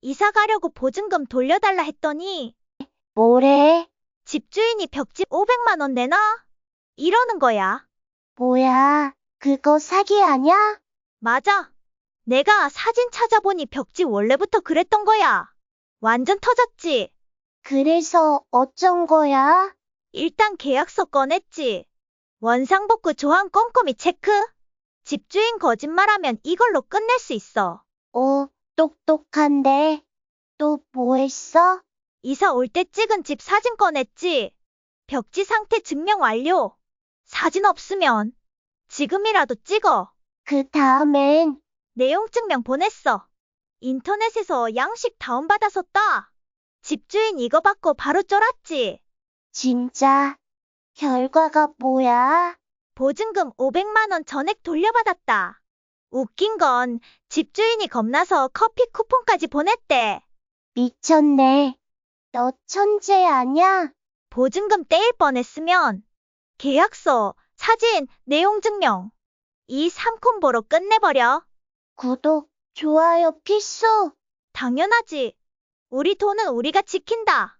이사 가려고 보증금 돌려달라 했더니 뭐래? 집주인이 벽지 500만 원 내놔? 이러는 거야. 뭐야? 그거 사기 아냐? 맞아. 내가 사진 찾아보니 벽지 원래부터 그랬던 거야. 완전 터졌지. 그래서 어쩐 거야? 일단 계약서 꺼냈지. 원상복구 조항 꼼꼼히 체크. 집주인 거짓말하면 이걸로 끝낼 수 있어. 오, 똑똑한데. 또 뭐 했어? 이사 올 때 찍은 집 사진 꺼냈지. 벽지 상태 증명 완료. 사진 없으면 지금이라도 찍어. 그 다음엔 내용 증명 보냈어. 인터넷에서 양식 다운받아 섰다. 집주인 이거 받고 바로 쫄았지. 진짜 결과가 뭐야? 보증금 500만 원 전액 돌려받았다. 웃긴 건 집주인이 겁나서 커피 쿠폰까지 보냈대. 미쳤네. 너 천재 아냐? 보증금 떼일 뻔했으면 계약서, 사진, 내용 증명 이 3콤보로 끝내버려. 구독, 좋아요 필수. 당연하지. 우리 돈은 우리가 지킨다.